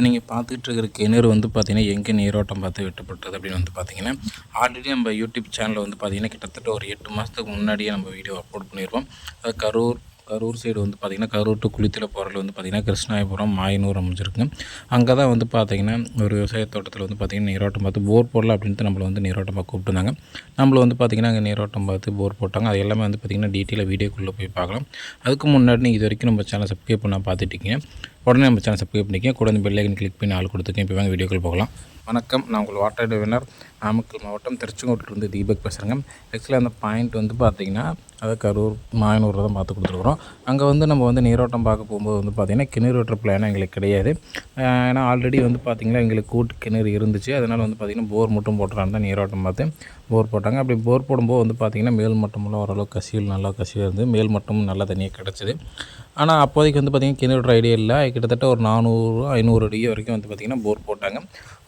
இப்போ நீங்கள் பார்த்துக்கிட்டு இருக்கிற கிணறு வந்து பார்த்தீங்கன்னா எங்கே நீரோட்டம் பார்த்து வெட்டப்பட்டது அப்படின்னு வந்து பார்த்தீங்கன்னா ஆல்ரெடி நம்ம யூடியூப் சேனலில் வந்து பார்த்திங்கன்னா கிட்டத்தட்ட ஒரு எட்டு மாதத்துக்கு முன்னாடியே நம்ம வீடியோ அப்லோட் பண்ணியிருப்போம் அது கரூர் கரூர் சைடு வந்து பார்த்திங்கன்னா கரூர் டு குளித்தில போகிறதுல வந்து பார்த்திங்கன்னா கிருஷ்ணாயபுரம் மாயனூர் அமைஞ்சிருக்கு. அங்கே தான் வந்து பார்த்திங்கன்னா ஒரு விவசாய தோட்டத்தில் வந்து பார்த்திங்கன்னா நீரோட்டம் பார்த்து போர் போடலாம் அப்படின்ட்டு நம்மளை வந்து நீரோட்டம் பார்க்க கூப்பிட்டுருந்தாங்க. நம்மளை வந்து பார்த்திங்கன்னா அங்கே நீரோட்டம் பார்த்து போர் போட்டாங்க. அது எல்லாமே வந்து பார்த்திங்கன்னா டீட்டெயிலாக வீடியோக்குள்ளே போய் பார்க்கலாம். அதுக்கு முன்னாடி நீங்கள் இது வரைக்கும் நம்ம சேனல் சப்ஸ்கிரைப் பண்ணால் பார்த்துட்டிங்க. உடனே நம்ம சேனல் சப்ஸ்கிரைப் பண்ணிக்க கூட இந்த பெல்லைக்கன் கிளிக் பண்ணி ஆள் கொடுத்துருக்கேன் இப்போ வாங்க வீடியோக்கள் போகலாம். வணக்கம். நான் உங்கள் வாட்டர் டிவினர் நாமக்கல் மாவட்டம் திருச்செங்கோட்டிலிருந்து தீபக் பேசுகிறேங்க ஆக்சுவலாக அந்த பாயிண்ட் வந்து பார்த்திங்கன்னா அதாவது கரூர் மாயனூர் தான் பார்த்து கொடுத்துருக்குறோம். அங்கே வந்து நம்ம வந்து நீரோட்டம் பார்க்க போகும்போது வந்து பார்த்திங்கன்னா கிணறு வெட்டுற பிளான் எங்களுக்கு கிடையாது. ஏன்னா ஆல்ரெடி வந்து பார்த்திங்கன்னா எங்களுக்கு கூட்டு கிணறு இருந்துச்சு. அதனால் வந்து பார்த்திங்கன்னா போர் மட்டும் போட்டுறான்னு தான் நீரோட்டம் பார்த்து போர் போட்டாங்க. அப்படி போர் போடும்போது வந்து பார்த்திங்கன்னா மேல் மட்டமெல்லாம் ஓரளவுக்கு கசிவில் நல்லா கசிவு இருந்து மேல் மட்டமும் நல்லா தண்ணியாக கிடச்சிது. ஆனால் அப்போதைக்கு வந்து பார்த்திங்கன்னா கிணறு ஐடியா இல்லை. கிட்டத்தட்ட ஒரு நானூறு ஐநூறு அடி வரைக்கும் வந்து பார்த்திங்கன்னா போர் போட்டாங்க.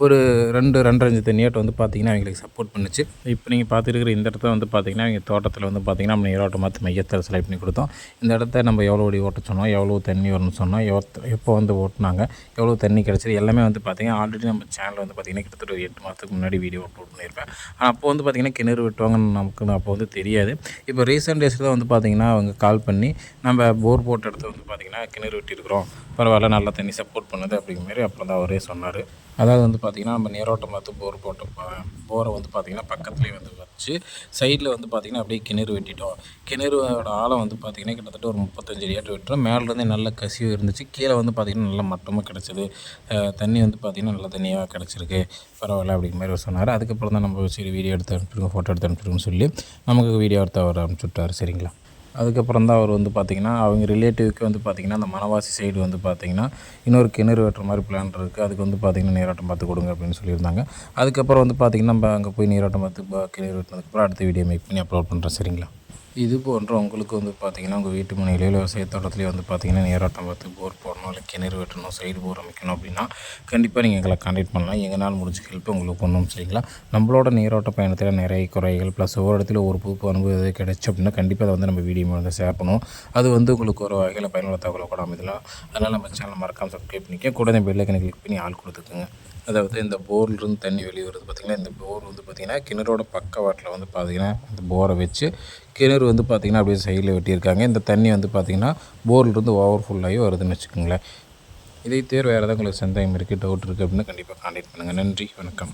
ஒரு ரெண்டு ரெண்டரை அஞ்சு தண்ணியாட்டு வந்து பார்த்திங்கன்னா அவங்களுக்கு சப்போர்ட் பண்ணுச்சு. இப்போ நீங்கள் பார்த்துருக்கிற இந்த இடத்த வந்து பார்த்திங்கன்னா அவங்க தோட்டத்தில் வந்து பார்த்திங்கன்னா நம்ம நீரோட்டம் மாற்றி மையத்தில் செலக்ட் பண்ணி கொடுத்தோம். இந்த இடத்த நம்ம எவ்வளோ அடி ஓட்ட சொன்னோம் எவ்வளோ தண்ணி வரணும்னு சொன்னோம் எவ்வளோ எப்போ வந்து ஓட்டினாங்க எவ்வளோ தண்ணி கிடச்சிது எல்லாமே வந்து பார்த்திங்கன்னா ஆல்ரெடி நம்ம சேனலில் வந்து பார்த்திங்கன்னா கிட்டத்தட்ட ஒரு எட்டு மாதத்துக்கு முன்னாடி வீடியோ அப்லோட் பண்ணியிருப்பேன். ஆனால் அப்போ வந்து பார்த்திங்கன்னா கிணறு வெட்டுவாங்கன்னு நமக்கு அப்போ வந்து தெரியாது. இப்போ ரீசெண்ட் டேஸில் தான் வந்து பார்த்திங்கன்னா அவங்க கால் பண்ணி நம்ம போர் போட்ட இடத்த வந்து பார்த்திங்கன்னா கிணறு வெட்டியிருக்கிறோம். பரவாயில்ல. நல்லா தண்ணி சப்போர்ட் பண்ணுது அப்படிங்கிற மாதிரி அப்புறம் தான் அவரே சொன்னார். அதாவது வந்து பார்த்திங்கன்னா நம்ம நீரோட்டம் பார்த்து போர் போட்டோம். போரை வந்து பார்த்திங்கன்னா பக்கத்துலேயே வந்து வச்சு சைடில் வந்து பார்த்திங்கன்னா அப்படியே கிணறு வெட்டிட்டோம். கிணறுவோட ஆழம் வந்து பார்த்திங்கன்னா கிட்டத்தட்ட ஒரு முப்பத்தஞ்சு அடியாட்டு வெட்டுறோம். மேலேருந்து நல்ல கசிவு இருந்துச்சு. கீழே வந்து பார்த்திங்கன்னா நல்ல மட்டமாக கிடச்சிது. தண்ணி வந்து பார்த்திங்கன்னா நல்ல தண்ணியாக கிடச்சிருக்கு. பரவாயில்ல அப்படிங்கிற மாதிரி சொன்னார். அதுக்கப்புறம் தான் நம்ம சரி வீடியோ எடுத்து அனுப்பிச்சிருக்கோம் ஃபோட்டோ எடுத்து அனுப்பிச்சிருக்கோம்னு சொல்லி நமக்கு வீடியோ எடுத்து அவர் அனுப்பிச்சுட்டார் சரிங்களா? அதுக்கப்புறம் தான் அவர் வந்து பார்த்திங்கன்னா அவங்க ரிலேட்டிவ்க்கு வந்து பார்த்திங்கன்னா அந்த மணவாசி சைடு வந்து பார்த்திங்கன்னா இன்னொரு கிணறு வெட்டுற மாதிரி பிளான் இருக்குது அதுக்கு வந்து பார்த்திங்கன்னா நீராட்டம் பார்த்து கொடுங்க அப்படின்னு சொல்லியிருந்தாங்க. அதுக்கப்புறம் வந்து பார்த்திங்கன்னா நம்ம அங்கே போய் நீராட்டம் பார்த்து கிணறு வெட்டினதுக்கப்புறம் அடுத்த வீடியோ மேக் பண்ணி அப்லோட் பண்ணுறேன் சரிங்களா? இது போன்ற உங்களுக்கு வந்து பார்த்திங்கன்னா உங்கள் வீட்டு முனையிலே விவசாய தோட்டத்துலேயே வந்து பார்த்திங்கன்னா நேராட்டம் பார்த்து போர் போடணும் இல்லை கிணறு வெட்டணும் சைடு போர் அமைக்கணும் அப்படின்னா கண்டிப்பாக நீங்கள் எங்களை கான்டாக்ட் பண்ணலாம். எங்களால் முடிஞ்ச ஹெல்ப் உங்களுக்கு பண்ணணும் சரிங்களா? நம்மளோட நீரோட்ட பயணத்தில் நிறைய குறைகள் ப்ளஸ் ஒவ்வொரு இடத்துல ஒரு புதுப்பு அனுபவம் எதாவது கிடச்சி அப்படின்னா கண்டிப்பாக அதை வந்து நம்ம வீடியோ வந்து ஷேர் பண்ணுவோம். அது வந்து உங்களுக்கு ஒரு வகையில் பயனுள்ள தகவலை கூட அமைதலாம் அதனால் நம்ம சேனல் மறக்காமல் சப்ஸ்கிரைப் பண்ணிக்க கூட இந்த கிளிக் பண்ணி ஆள் கொடுத்துக்குங்க. அதாவது இந்த போர்லேருந்து தண்ணி வெளியே வருது பார்த்திங்கன்னா இந்த போர் வந்து பார்த்திங்கன்னா கிணறோட பக்கவாட்டில் வந்து பார்த்திங்கன்னா இந்த போரை வச்சு கிணறு வந்து பார்த்திங்கன்னா அப்படியே சைடில் வெட்டியிருக்காங்க. இந்த தண்ணி வந்து பார்த்திங்கன்னா போர்லேருந்து ஓவர் ஃபுல்லாகி வருதுன்னு வச்சுக்கோங்களேன். இதை தேர்வு வேறு ஏதாவது உங்களுக்கு சந்தேகம் இருக்குது டவுட் இருக்குது அப்படின்னு கண்டிப்பாக காண்டாக்ட் பண்ணுங்கள் நன்றி வணக்கம்.